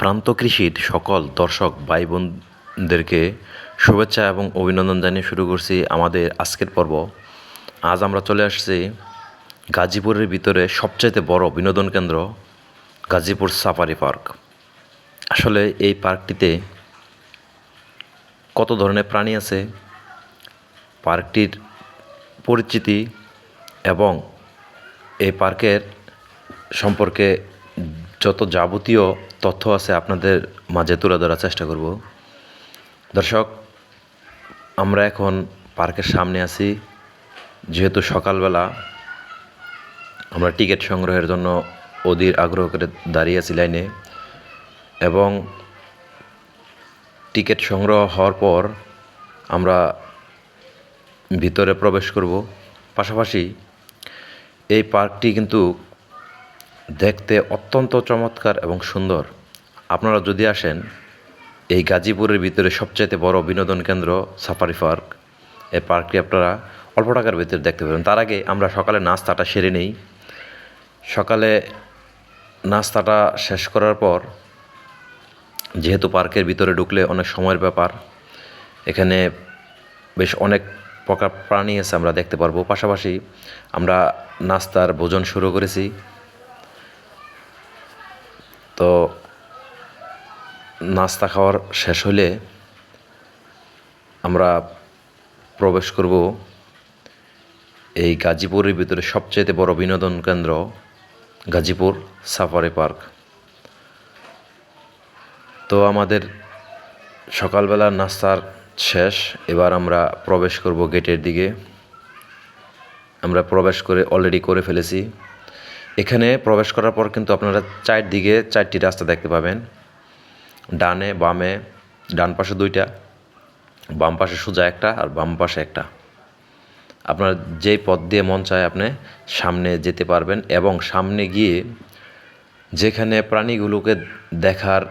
প্রান্ত কৃষির সকল দর্শক ভাই বোনদেরকে শুভেচ্ছা এবং অভিনন্দন জানিয়ে শুরু করছি আমাদের আজকের পর্ব। আজ আমরা চলে আসছি গাজীপুরের ভিতরে সবচাইতে বড় বিনোদন কেন্দ্র, গাজীপুর সাফারি পার্ক। আসলে এই পার্কটিতে কত ধরনের প্রাণী আছে, পার্কটির পরিচিতি এবং এই পার্কের সম্পর্কে যত যাবতীয় তথ্য আছে আপনাদের মাঝে তুলে ধরার চেষ্টা করব। দর্শক, আমরা এখন পার্কের সামনে আছি। যেহেতু সকালবেলা আমরা টিকিট সংগ্রহের জন্য অধীর আগ্রহ করে দাঁড়িয়ে আছি লাইনে এবং টিকিট সংগ্রহ হওয়ার পর আমরা ভিতরে প্রবেশ করব। পাশাপাশি এই পার্কটি কিন্তু দেখতে অত্যন্ত চমৎকার এবং সুন্দর। আপনারা যদি আসেন, এই গাজীপুরের ভিতরে সবচাইতে বড় বিনোদন কেন্দ্র সাফারি পার্ক। এই পার্কটি আপনারা অল্প টাকার ভিতরে দেখতে পাবেন। তার আগে আমরা সকালে নাস্তাটা সেরে নেই। সকালে নাস্তাটা শেষ করার পর, যেহেতু পার্কের ভিতরে ঢুকলে অনেক সময়ের ব্যাপার, এখানে বেশ অনেক প্রকার প্রাণী আছে আমরা দেখতে পারব। পাশাপাশি আমরা নাস্তার ভোজন শুরু করেছি। তো নাস্তা খাওয়ার শেষ হলে আমরা প্রবেশ করব এই গাজীপুরের ভিতরে সবচেয়ে বড় বিনোদন কেন্দ্র গাজীপুর সাফারি পার্ক। তো আমাদের সকালবেলা নাস্তার শেষ, এবার আমরা প্রবেশ করব গেটের দিকে। আমরা প্রবেশ করে অলরেডি করে ফেলেছি। এখানে প্রবেশ করার পর কিন্তু আপনারা চারদিকে চারটি রাস্তা দেখতে পাবেন। ডানে, বামে, ডান পাশে দুইটা, বাম পাশে সোজা একটা আর বাম পাশে একটা। আপনার যেই পথ দিয়ে মন চায় আপনি সামনে যেতে পারবেন এবং সামনে গিয়ে যেখানে প্রাণীগুলোকে দেখার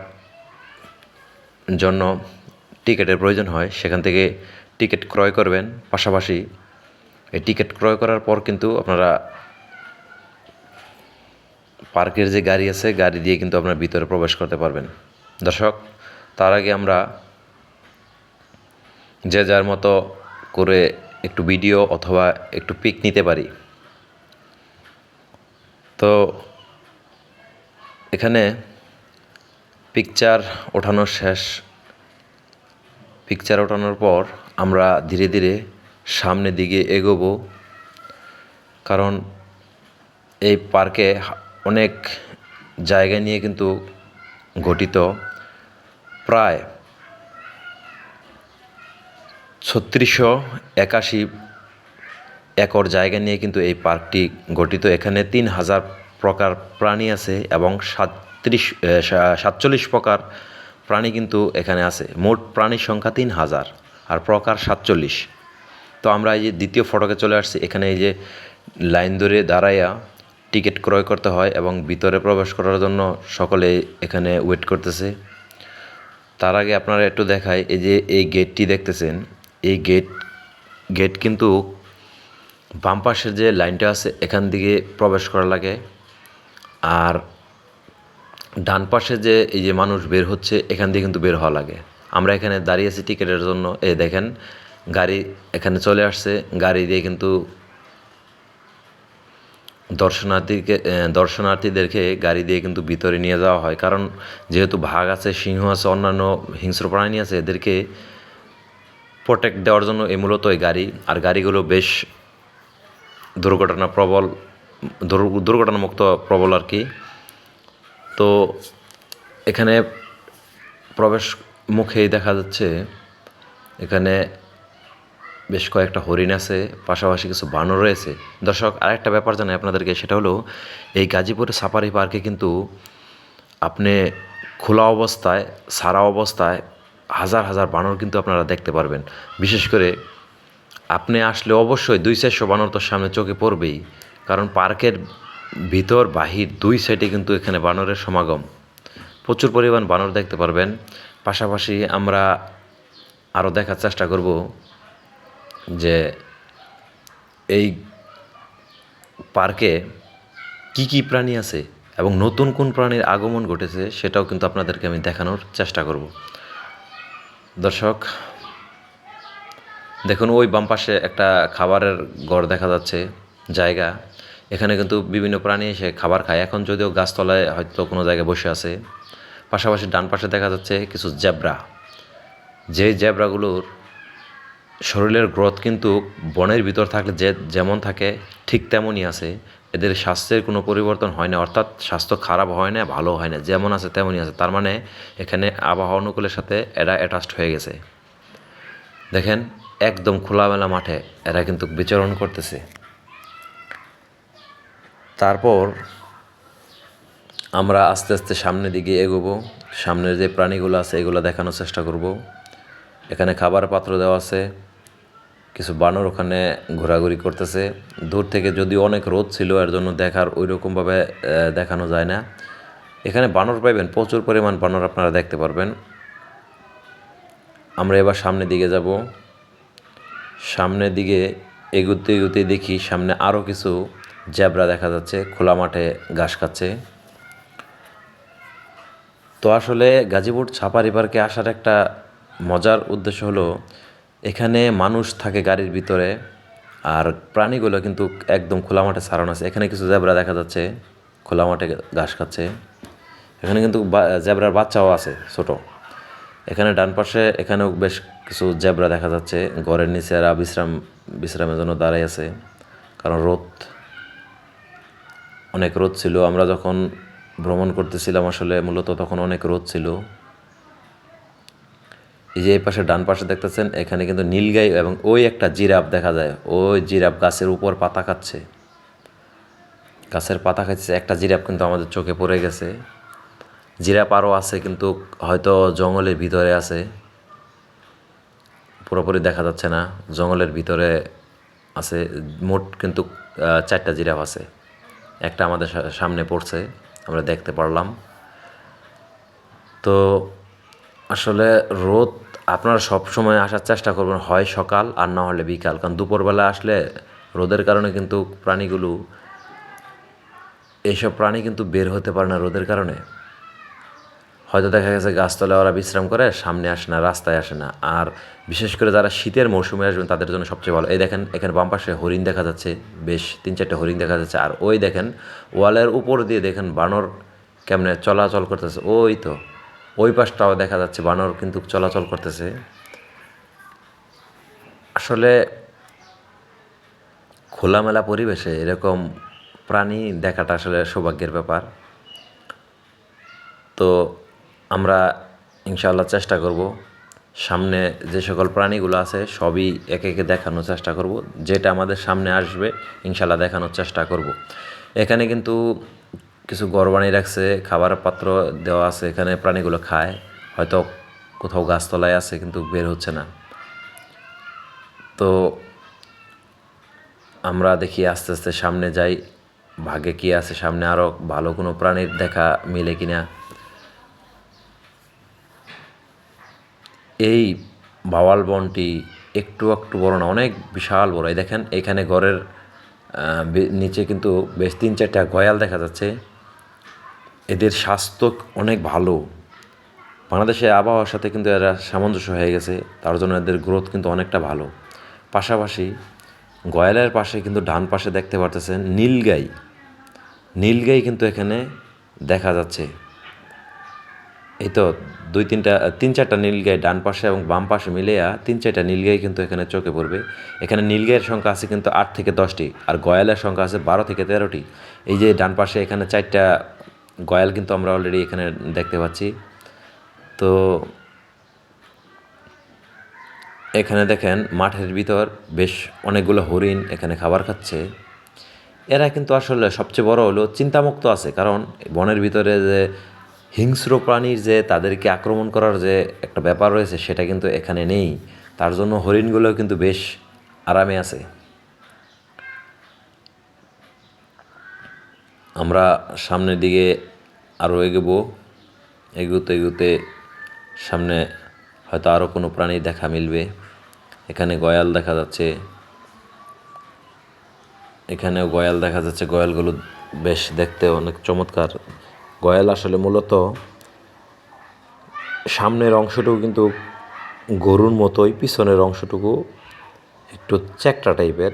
জন্য টিকিটের প্রয়োজন হয়, সেখান থেকে টিকিট ক্রয় করবেন। পাশাপাশি এই টিকিট ক্রয় করার পর কিন্তু আপনারা পার্কের যে গাড়ি আছে, গাড়ি দিয়ে কিন্তু আপনার ভিতরে প্রবেশ করতে পারবেন। দর্শক, তার আগে আমরা যে যার মতো করে একটু ভিডিও অথবা একটু পিক নিতে পারি। তো এখানে পিকচার ওঠানো শেষ। পিকচার ওঠানোর পর আমরা ধীরে ধীরে সামনের দিকে এগোবো। কারণ এই পার্কে অনেক জায়গা নিয়ে কিন্তু গঠিত। প্রায় ছত্রিশশো একাশি একর জায়গা নিয়ে কিন্তু এই পার্কটি গঠিত। এখানে তিন হাজার প্রকার প্রাণী আছে এবং সাতত্রিশ সাতচল্লিশ প্রকার প্রাণী কিন্তু এখানে আছে। মোট প্রাণীর সংখ্যা তিন হাজার আর প্রকার সাতচল্লিশ। তো আমরা এই যে দ্বিতীয় ফটকে চলে আসছি, এখানে এই যে লাইন ধরে দাঁড়াইয়া টিকিট ক্রয় করতে হয় এবং ভিতরে প্রবেশ করার জন্য সকলে এখানে ওয়েট করতেছে। তার আগে আপনারা একটু দেখায় এই যে এই গেটটি দেখতেছেন, এই গেট গেট কিন্তু বাম পাশের যে লাইনটা আছে, এখান দিকে প্রবেশ করা লাগে। আর ডান পাশে যে এই যে মানুষ বের হচ্ছে, এখান দিয়ে কিন্তু বের হওয়া লাগে। আমরা এখানে দাঁড়িয়ে আছি টিকিটের জন্য। এই দেখেন, গাড়ি এখানে চলে আসছে। গাড়ি দিয়ে কিন্তু দর্শনার্থীকে দর্শনার্থীদেরকে গাড়ি দিয়ে কিন্তু ভিতরে নিয়ে যাওয়া হয়। কারণ যেহেতু ভাগ আছে, সিংহ আছে, অন্যান্য হিংস্র প্রাণী আছে, এদেরকে প্রোটেক্ট দেওয়ার জন্য এই মূলত এই গাড়ি। আর গাড়িগুলো বেশ দুর্ঘটনা প্রবল দুর্ঘটনামুক্ত প্রবল আর কি। তো এখানে প্রবেশ মুখেই দেখা যাচ্ছে, এখানে বেশ কয়েকটা হরিণ আছে, পাশাপাশি কিছু বানর রয়েছে। দর্শক, আরেকটা ব্যাপার জানাই আপনাদেরকে, সেটা হলো এই গাজীপুরের সাফারি পার্কে কিন্তু আপনি খোলা অবস্থায়, সারা অবস্থায় হাজার হাজার বানর কিন্তু আপনারা দেখতে পারবেন। বিশেষ করে আপনি আসলে অবশ্যই দুই চারশো বানর তো সামনে চোখে পড়বেই, কারণ পার্কের ভিতর, বাহির দুই সাইডে কিন্তু এখানে বানরের সমাগম। প্রচুর পরিমাণ বানর দেখতে পারবেন। পাশাপাশি আমরা আরও দেখার চেষ্টা করব যে এই পার্কে কি কি প্রাণী আছে এবং নতুন কোন প্রাণীর আগমন ঘটেছে সেটাও কিন্তু আপনাদেরকে আমি দেখানোর চেষ্টা করব। দর্শক, দেখুন ওই বাম পাশে একটা খাবারের ঘর দেখা যাচ্ছে, জায়গা। এখানে কিন্তু বিভিন্ন প্রাণী এসে খাবার খায়। এখন যদিও গাছতলায় হয়তো কোনো জায়গায় বসে আছে। পাশাপাশি ডান পাশে দেখা যাচ্ছে কিছু জেব্রা। যেই জেব্রাগুলোর শরীরের গ্রোথ কিন্তু বনের ভিতর থাকলে যে যেমন থাকে, ঠিক তেমনই আছে। এদের স্বাস্থ্যের কোনো পরিবর্তন হয় না, অর্থাৎ স্বাস্থ্য খারাপ হয় না, ভালো হয় না, যেমন আছে তেমনই আছে। তার মানে এখানে আবহাওয়া অনুকূলের সাথে এরা অ্যাটাচড হয়ে গেছে। দেখেন, একদম খোলামেলা মাঠে এরা কিন্তু বিচরণ করতেছে। তারপর আমরা আস্তে আস্তে সামনের দিকে এগোবো। সামনের যে প্রাণীগুলো আছে, এগুলো দেখানোর চেষ্টা করব। এখানে খাবার পাত্র দেওয়া আছে। কিছু বানর ওখানে ঘোরাঘুরি করতেছে। দূর থেকে যদিও অনেক রোদ ছিল, এর জন্য দেখার ওই রকমভাবে দেখানো যায় না। এখানে বানর পাইবেন, প্রচুর পরিমাণ বানর আপনারা দেখতে পারবেন। আমরা এবার সামনের দিকে যাব। সামনের দিকে এগুতে এগুতে দেখি সামনে আরও কিছু জ্যাবরা দেখা যাচ্ছে, খোলা মাঠে ঘাস খাচ্ছে। তো আসলে গাজীপুর ছাপারি পার্কে আসার একটা মজার উদ্দেশ্য হলো এখানে মানুষ থাকে গাড়ির ভিতরে, আর প্রাণীগুলো কিন্তু একদম খোলা মাঠে ছাড়ানো আছে। এখানে কিছু জেব্রা দেখা যাচ্ছে, খোলা মাঠে ঘাস খাচ্ছে। এখানে কিন্তু জেব্রার বাচ্চাও আছে ছোট। এখানে ডান পাশে এখানেও বেশ কিছু জেব্রা দেখা যাচ্ছে। ঘরের নিচে এরা বিশ্রাম, বিশ্রামের জন্য দাঁড়াই আছে, কারণ রোদ, অনেক রোদ ছিল। আমরা যখন ভ্রমণ করতেছিলাম আসলে মূলত তখন অনেক রোদ ছিল। এই যে এই পাশে ডান পাশে দেখতেছেন, এখানে কিন্তু নীলগাই এবং ওই একটা জিরাফ দেখা যায়। ওই জিরাফ গাছের উপর পাতা খাচ্ছে। গাছের পাতা খাচ্ছে একটা জিরাফ কিন্তু আমাদের চোখে পড়ে গেছে। জিরাফ আরও আছে কিন্তু হয়তো জঙ্গলের ভিতরে আছে। পুরোপুরি দেখা যাচ্ছে না, জঙ্গলের ভিতরে আছে। মোট কিন্তু চারটা জিরাফ আছে। একটা আমাদের সামনে পড়ছে, আমরা দেখতে পারলাম। তো আসলে রোদ আপনারা সব সময় আসার চেষ্টা করবেন, হয় সকাল আর না হলে বিকাল। কারণ দুপুরবেলা আসলে রোদের কারণে কিন্তু প্রাণীগুলো, এইসব প্রাণী কিন্তু বের হতে পারে না রোদের কারণে। হয়তো দেখা গেছে গাছতলায় ওরা বিশ্রাম করে, সামনে আসে না, রাস্তায় আসে না। আর বিশেষ করে যারা শীতের মৌসুমে আসবেন, তাদের জন্য সবচেয়ে ভালো। এই দেখেন, এখানে বাম পাশে হরিণ দেখা যাচ্ছে, বেশ তিন চারটে হরিণ দেখা যাচ্ছে। আর ওই দেখেন, ওয়ালের উপর দিয়ে দেখেন বানর কেমনে চলাচল করতেছে। ওই তো। ওই পাশটাও দেখা যাচ্ছে, বানর কিন্তু চলাচল করতেছে। আসলে খোলামেলা পরিবেশে এরকম প্রাণী দেখাটা আসলে সৌভাগ্যের ব্যাপার। তো আমরা ইনশাআল্লাহ চেষ্টা করব, সামনে যে সকল প্রাণীগুলো আছে সবই একে একে দেখানোর চেষ্টা করব, যেটা আমাদের সামনে আসবে ইনশাআল্লাহ দেখানোর চেষ্টা করব। এখানে কিন্তু কিছু গড় বানিয়ে রাখছে, খাবার পাত্র দেওয়া আছে, এখানে প্রাণীগুলো খায়। হয়তো কোথাও গাছতলায় আছে, কিন্তু বের হচ্ছে না। তো আমরা দেখি আস্তে আস্তে সামনে যাই। ভাগে কি আছে সামনে? আরও ভালো কোনো প্রাণীর দেখা মিলে কিনা? এই বাওয়াল বনটি একটু একটু বড় না, অনেক বিশাল বড়। এই দেখেন, এখানে ঘরের নিচে কিন্তু বেশ তিন চারটা গয়াল দেখা যাচ্ছে। এদের স্বাস্থ্য অনেক ভালো। বাংলাদেশের আবহাওয়ার সাথে কিন্তু এরা সামঞ্জস্য হয়ে গেছে, তার জন্য এদের গ্রোথ কিন্তু অনেকটা ভালো। পাশাপাশি গয়ালের পাশে কিন্তু ডান পাশে দেখতে পারতেছেন নীলগাই। নীলগাই কিন্তু এখানে দেখা যাচ্ছে। এই তো দুই তিনটা, তিন চারটা নীলগাই ডান পাশে এবং বাম পাশে মিলিয়া তিন চারটা নীলগাই কিন্তু এখানে চোখে পড়বে। এখানে নীলগাইয়ের সংখ্যা আছে কিন্তু আট থেকে দশটি, আর গয়ালের সংখ্যা আছে বারো থেকে তেরোটি। এই যে ডান পাশে এখানে চারটা গয়াল কিন্তু আমরা অলরেডি এখানে দেখতে পাচ্ছি। তো এখানে দেখেন, মাঠের ভিতর বেশ অনেকগুলো হরিণ এখানে খাবার খাচ্ছে। এরা কিন্তু আসলে সবচেয়ে বড় হলো চিন্তামুক্ত আছে, কারণ বনের ভিতরে যে হিংস্র প্রাণীর যে তাদেরকে আক্রমণ করার যে একটা ব্যাপার রয়েছে, সেটা কিন্তু এখানে নেই। তার জন্য হরিণগুলো কিন্তু বেশ আরামে আছে। আমরা সামনের দিকে আরও এগোবো। এগুতে এগুতে সামনে হয়তো আরও কোনো প্রাণী দেখা মিলবে। এখানে গয়াল দেখা যাচ্ছে। এখানেও গয়াল দেখা যাচ্ছে। গয়ালগুলো বেশ দেখতে অনেক চমৎকার। গয়াল আসলে মূলত সামনের অংশটুকু কিন্তু গরুর মতোই, পিছনের অংশটুকু একটু চ্যাকটা টাইপের।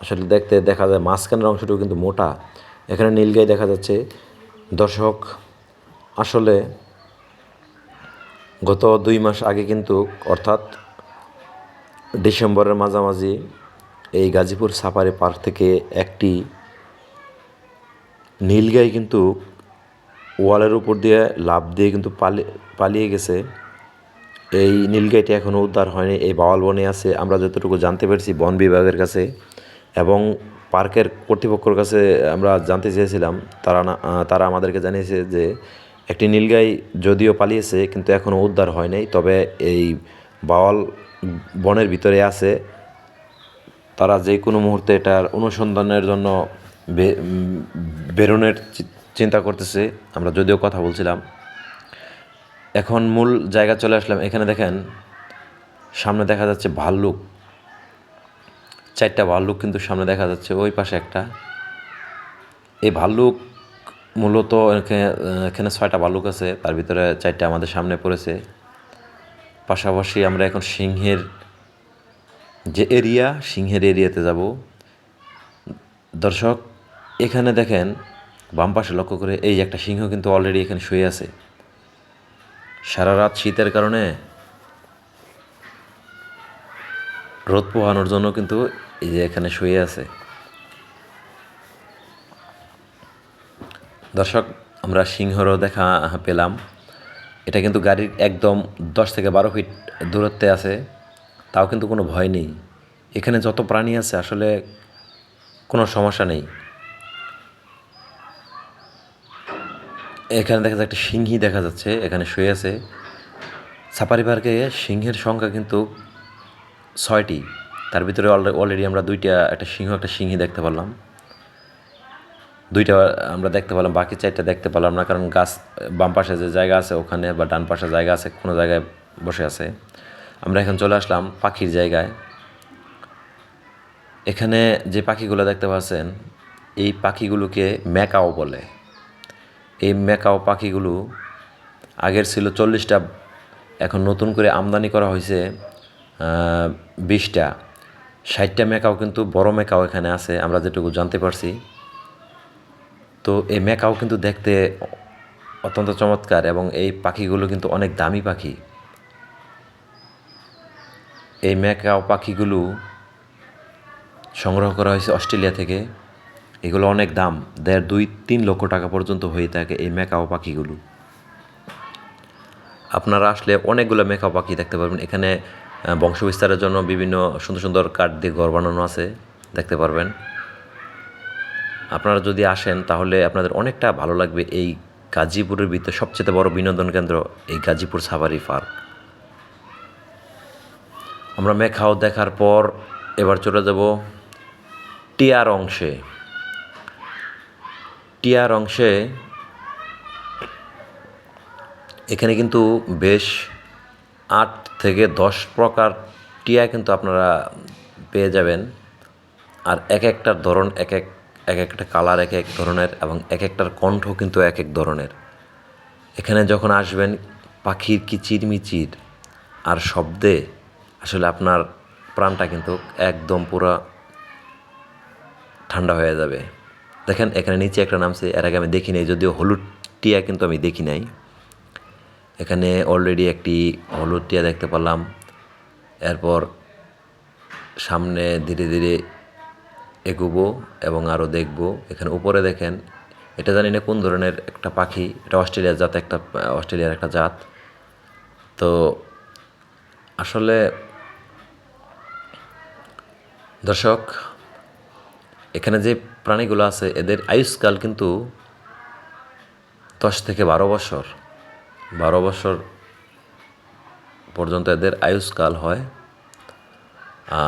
আসলে দেখতে দেখা যায় মাঝখানের অংশটুকু কিন্তু মোটা। এখানে নীলগাই দেখা যাচ্ছে দর্শক আসলে গত দুই মাস আগে কিন্তু, অর্থাৎ ডিসেম্বরের মাঝামাঝি এই গাজীপুর সাফারি পার্ক থেকে একটি নীলগাই কিন্তু ওয়ালের উপর দিয়ে লাভ দিয়ে কিন্তু পালিয়ে পালিয়ে গেছে। এই নীলগাইটি এখনও উদ্ধার হয়নি, এই বাওয়াল বনে আছে, আমরা যতটুকু জানতে পেরেছি বন বিভাগের কাছে। এবং পার্কের কর্তৃপক্ষর কাছে আমরা জানতে চেয়েছিলাম। তারা না তারা আমাদেরকে জানিয়েছে যে একটি নীলগাই যদিও পালিয়েছে কিন্তু এখনও উদ্ধার হয় নাই। তবে এই বাওয়াল বনের ভিতরে আছে। তারা যে কোনো মুহূর্তে এটার অনুসন্ধানের জন্য বেরোনোর চিন্তা করতেছে। আমরা যদিও কথা বলছিলাম। এখন মূল জায়গা চলে আসলাম। এখানে দেখেন সামনে দেখা যাচ্ছে ভাল্লুক। চারটা ভাল্লুক কিন্তু সামনে দেখা যাচ্ছে, ওই পাশে একটা। এই ভাল্লুক মূলত এখানে ছয়টা ভাল্লুক আছে, তার ভিতরে চারটা আমাদের সামনে পড়েছে। পাশাপাশি আমরা এখন সিংহের যে এরিয়া, সিংহের এরিয়াতে যাব। দর্শক, এখানে দেখেন, বাম পাশে লক্ষ্য করে এই একটা সিংহ কিন্তু অলরেডি এখানে শুয়ে আছে। সারা রাত শীতের কারণে রোদ পোহানোর জন্য কিন্তু এই যে এখানে শুয়ে আছে। দর্শক, আমরা সিংহরও দেখা পেলাম। এটা কিন্তু গাড়ির একদম দশ থেকে বারো ফিট দূরত্বে আছে। তাও কিন্তু কোনো ভয় নেই। এখানে যত প্রাণী আছে, আসলে কোনো সমস্যা নেই। এখানে দেখা যাচ্ছে একটা সিংহী দেখা যাচ্ছে, এখানে শুয়ে আছে। সাফারি পার্কে সিংহের সংখ্যা কিন্তু ছয়টি। তার ভিতরে অলরেডি আমরা দুইটা, একটা সিংহ, একটা সিংহী দেখতে পারলাম। দুইটা আমরা দেখতে পেলাম, বাকি চারটা দেখতে পেলাম না, কারণ গাছ বাম পাশে যে জায়গা আছে ওখানে বা ডান পাশে জায়গা আছে, কোনো জায়গায় বসে আছে। আমরা এখন চলে আসলাম পাখির জায়গায়। এখানে যে পাখিগুলো দেখতে পাচ্ছেন, এই পাখিগুলোকে ম্যাকাও বলে। এই ম্যাকাও পাখিগুলো আগের ছিল চল্লিশটা, এখন নতুন করে আমদানি করা হয়েছে বিশটা, ষাটটা মেকাও কিন্তু বড় মেকাও এখানে আছে, আমরা যেটুকু জানতে পারছি। তো এই মেকাও কিন্তু দেখতে অত্যন্ত চমৎকার এবং এই পাখিগুলো কিন্তু অনেক দামি পাখি। এই ম্যাকাও পাখিগুলো সংগ্রহ করা হয়েছে অস্ট্রেলিয়া থেকে। এগুলো অনেক দাম, দেড়, দুই, তিন লক্ষ টাকা পর্যন্ত হয়ে থাকে এই ম্যাকাও পাখিগুলো। আপনারা আসলে অনেকগুলো মেকাও পাখি দেখতে পারবেন। এখানে আহ, বংশবিস্তারের জন্য বিভিন্ন সুন্দর সুন্দর কাঠ দিয়ে ঘর বানানো আছে দেখতে পারবেন। আপনারা যদি আসেন তাহলে আপনাদের অনেকটা ভালো লাগবে এই গাজীপুরের ভিতরে সবচেয়ে বড় বিনোদন কেন্দ্র এই গাজীপুর সাফারি পার্ক। আমরা মেঘাও দেখার পর এবার চলে যাব টিয়ার অংশে। টিয়ার অংশে এখানে কিন্তু বেশ আট থেকে দশ প্রকার টিয়া কিন্তু আপনারা পেয়ে যাবেন। আর এক একটার ধরন, এক এক এক একটা কালার, এক এক ধরনের এবং এক একটার কণ্ঠ কিন্তু এক এক ধরনের। এখানে যখন আসবেন, পাখির কিচিরমিচির আর শব্দে আসলে আপনার প্রাণটা কিন্তু একদম পুরো ঠান্ডা হয়ে যাবে। দেখেন, এখানে নিচে একটা নামছে, এর আগে আমি দেখি নাই যদিও হলুদ টিয়া কিন্তু আমি দেখি নাই। এখানে অলরেডি একটি হলুদ টিয়া দেখতে পারলাম এরপর সামনে ধীরে ধীরে এগোবো এবং আরও দেখব। এখানে উপরে দেখেন, এটা জানি না কোন ধরনের একটা পাখি, এটা অস্ট্রেলিয়ার জাত একটা, অস্ট্রেলিয়ার একটা জাত। তো আসলে দর্শক, এখানে যে প্রাণীগুলো আছে, এদের আয়ুষ্কাল কিন্তু দশ থেকে বারো বছর। বারো বছর পর্যন্ত এদের আয়ুষ্কাল হয়।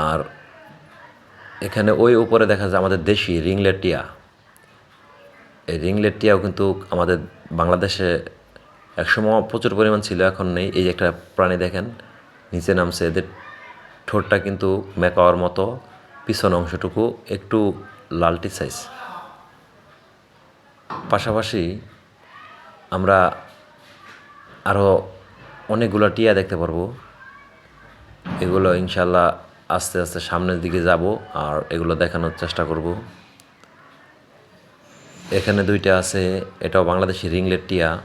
আর এখানে ওই উপরে দেখা যায় আমাদের দেশি রিংলেট টিয়া এই রিংলেট টিয়াও কিন্তু আমাদের বাংলাদেশে একসময় প্রচুর পরিমাণ ছিল, এখন নেই। এই একটা প্রাণী দেখেন, নিচে নামছে, এদের ঠোঁটটা কিন্তু মেকাওয়ার মতো, পিছন অংশটুকু একটু লালটি সাইজ পাশাপাশি আমরা আরও অনেকগুলো টিয়া দেখতে পারব। এগুলো ইনশাল্লাহ আস্তে আস্তে সামনের দিকে যাব আর এগুলো দেখানোর চেষ্টা করব। এখানে দুইটা আছে, এটাও বাংলাদেশি রিংলেট টিয়া।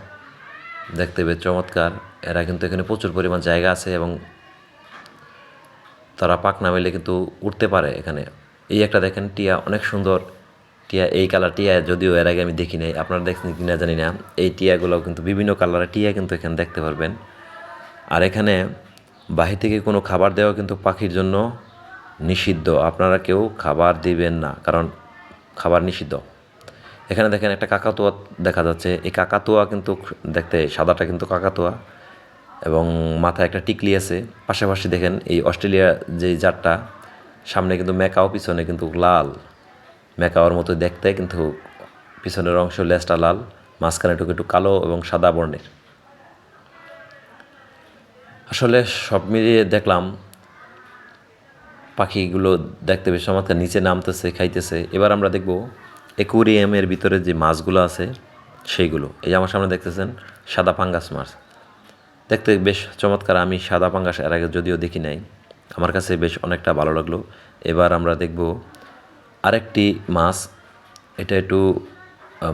দেখতে বেশ চমৎকার। এরা কিন্তু এখানে প্রচুর পরিমাণ জায়গা আছে এবং তারা পাক না মেলে কিন্তু উঠতে পারে এখানে। এই একটা দেখেন, টিয়া অনেক সুন্দর। টিয়া, এই কালার টিয়া যদিও এর আগে আমি দেখি নাই আপনারা দেখছেন কি না জানি না। এই টিয়াগুলো কিন্তু বিভিন্ন কালারের টিয়া কিন্তু এখানে দেখতে পারবেন। আর এখানে বাহির থেকে কোনো খাবার দেওয়া কিন্তু পাখির জন্য নিষিদ্ধ। আপনারা কেউ খাবার দিবেন না, কারণ খাবার নিষিদ্ধ। এখানে দেখেন একটা কাকাতুয়া দেখা যাচ্ছে। এই কাকাতুয়া কিন্তু দেখতে, সাদাটা কিন্তু কাকাতুয়া এবং মাথায় একটা টিকলি আছে। পাশাপাশি দেখেন এই অস্ট্রেলিয়া যে জাতটা, সামনে কিন্তু মেকাও পিছনে কিন্তু লাল। মেকাওয়ার মতো দেখতে, কিন্তু পিছনের অংশ লেজটা লাল, মাঝখানে টুকু একটু কালো এবং সাদা বর্ণের। আসলে সব মিলিয়ে দেখলাম, পাখিগুলো দেখতে বেশ চমৎকার, নিচে নামতেছে, খাইতেছে। এবার আমরা দেখব একুরিয়ামের ভিতরে যে মাছগুলো আছে, সেইগুলো। এই যে আমার সামনে দেখতেছেন, সাদা পাঙ্গাস মাছ। দেখতে বেশ চমৎকার, আমি সাদা পাঙ্গাস এর আগে যদিও দেখি নাই। আমার কাছে বেশ অনেকটা ভালো লাগল। এবার আমরা দেখব আরেকটি মাছ এটা একটু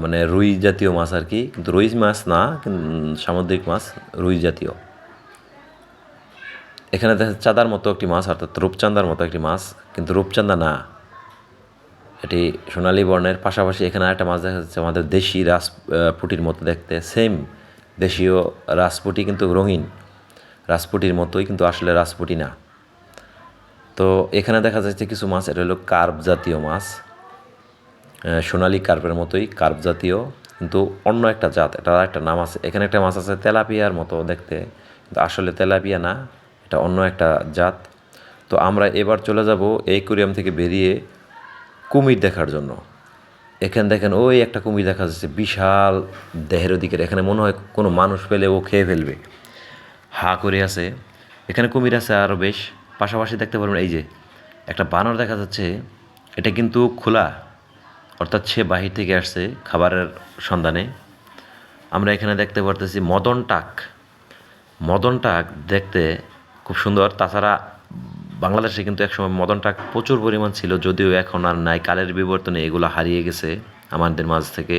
মানে রুই জাতীয় মাছ আর কি কিন্তু রুই মাছ না সামুদ্রিক মাছ রুই জাতীয়। এখানে দেখা চাঁদার মতো একটি মাছ অর্থাৎ রূপচাঁদার মতো একটি মাছ কিন্তু রূপচাঁদা না। এটি সোনালী বর্ণের পাশাপাশি এখানে একটা মাছ দেখা যাচ্ছে আমাদের দেশি রাস আহ, পুটির মতো দেখতে সেম দেশীয় রাসপুটি কিন্তু রঙিন। রাসপুটির মতোই কিন্তু আসলে রাসপুটি না। তো এখানে দেখা যাচ্ছে কিছু মাছ, এটা হলো কার্প জাতীয় মাছ। সোনালী কার্পের মতোই, কার্প জাতীয়, কিন্তু অন্য একটা জাত, এটা একটা নাম আছে। এখানে একটা মাছ আছে তেলাপিয়ার মতো দেখতে, কিন্তু আসলে তেলাপিয়া না, এটা অন্য একটা জাত। তো আমরা এবার চলে যাব এই কোরিয়াম থেকে বেরিয়ে কুমির দেখার জন্য। এখানে দেখেন, ওই একটা কুমির দেখা যাচ্ছে বিশাল দেহের দিকের এখানে মনে হয় কোনো মানুষ পেলে ও খেয়ে ফেলবে। হা করে আছে। এখানে কুমির আছে আরও বেশ। পাশাপাশি দেখতে পারবেন এই যে, একটা বানর দেখা যাচ্ছে, এটা কিন্তু খোলা, অর্থাৎ সে বাহির থেকে আসছে খাবারের সন্ধানে। আমরা এখানে দেখতে পারতেছি মদন টাক। মদন টাক দেখতে খুব সুন্দর, তাছাড়া বাংলাদেশে কিন্তু একসময় মদন টাক প্রচুর পরিমাণ ছিল, যদিও এখন আর নাই, কালের বিবর্তনে এগুলো হারিয়ে গেছে আমাদের মাঝ থেকে।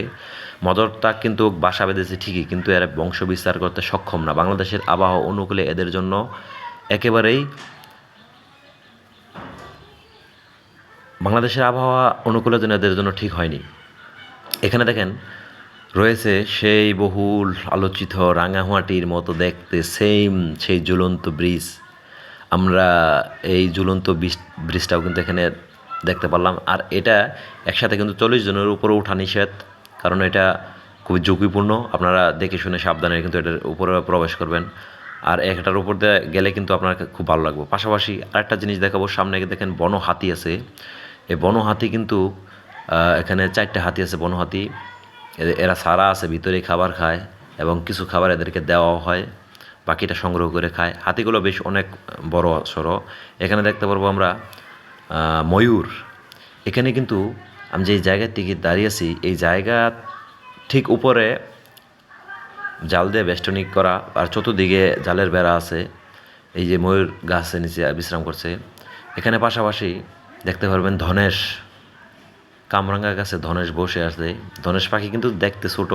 মদন টাক কিন্তু বাসা বেঁধেছে ঠিকই, কিন্তু এরা বংশ বিস্তার করতে সক্ষম না। বাংলাদেশের আবহাওয়া অনুকূলে এদের জন্য একেবারেই বাংলাদেশের আবহাওয়া অনুকূলের জন্য এদের জন্য ঠিক হয়নি। এখানে দেখেন, রয়েছে সেই বহুল আলোচিত রাঙামাটির মতো দেখতে সেম সেই ঝুলন্ত ব্রিজ আমরা এই ঝুলন্ত ব্রিজ- ব্রিজটাও কিন্তু এখানে দেখতে পারলাম। আর এটা একসাথে কিন্তু চল্লিশ জনের উপরে ওঠা নিষেধ, কারণ এটা খুবই ঝুঁকিপূর্ণ। আপনারা দেখে শুনে সাবধানে কিন্তু এটার উপরে প্রবেশ করবেন। আর একটার উপর দিয়ে গেলে কিন্তু আপনার খুব ভালো লাগবে। পাশাপাশি আরেকটা জিনিস দেখাবো। সামনে দেখেন বন হাতি আছে। এই বন হাতি কিন্তু এখানে চারটে হাতি আছে, বন হাতি। এ- এরা সারা আছে ভিতরে খাবার খায় এবং কিছু খাবার এদেরকে দেওয়াও হয়, বাকিটা সংগ্রহ করে খায়। হাতিগুলো বেশ অনেক বড় সড়ো। এখানে দেখতে পারব আমরা ময়ূর। এখানে কিন্তু আমি যে জায়গার থেকে দাঁড়িয়েছি এই জায়গা ঠিক উপরে জাল দিয়ে বেষ্টনিক করা আর চতুর্দিকে জালের বেড়া আছে। এই যে ময়ূর গাছের নিচে বিশ্রাম করছে। এখানে পাশাপাশি দেখতে পারবেন ধনেশ কামরাঙ্গা গাছে ধনেশ বসে আছে। ধনেশ পাখি কিন্তু দেখতে ছোট,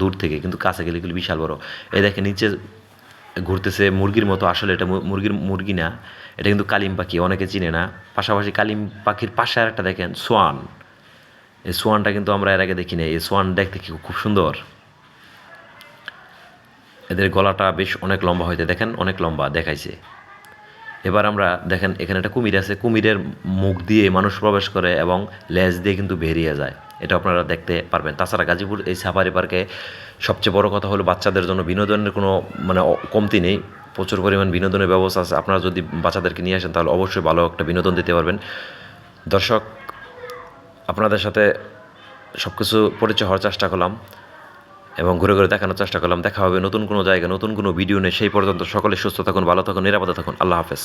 দূর থেকে, কিন্তু কাছে গেলে এগুলো বিশাল বড়। এই দেখে নিচে ঘুরতেছে মুরগির মতো, আসলে এটা মুরগির মুরগি না, এটা কিন্তু কালিম পাখি, অনেকে চিনে না। পাশাপাশি কালিম পাখির পাশে আর একটা দেখেন সোয়ান। এই সোয়ানটা কিন্তু আমরা এর আগে দেখি নাই এই সোয়ান দেখতে খুব সুন্দর। এদের গলাটা বেশ অনেক লম্বা হইতে, দেখেন অনেক লম্বা দেখাইছে। এবার আমরা দেখেন, এখানে একটা কুমির আছে। কুমিরের মুখ দিয়ে মানুষ প্রবেশ করে এবং লেজ দিয়ে কিন্তু বেরিয়ে যায়। এটা আপনারা দেখতে পারবেন। তাছাড়া গাজীপুর এই সাফারি পার্কে সবচেয়ে বড় কথা হলো বাচ্চাদের জন্য বিনোদনের কোনো মানে কমতি নেই। প্রচুর পরিমাণ বিনোদনের ব্যবস্থা আছে। আপনারা যদি বাচ্চাদেরকে নিয়ে আসেন, তাহলে অবশ্যই ভালো একটা বিনোদন দিতে পারবেন। দর্শক, আপনাদের সাথে সব কিছু পরিচয় হওয়ার চেষ্টা করলাম। এবং ঘুরে ঘুরে দেখানোর চেষ্টা করলাম। দেখা হবে নতুন কোনো জায়গায়, নতুন কোনো ভিডিও নেই সেই পর্যন্ত সকলে সুস্থ থাকুন, ভালো থাকুন, নিরাপদে থাকুন। আল্লাহ হাফেজ।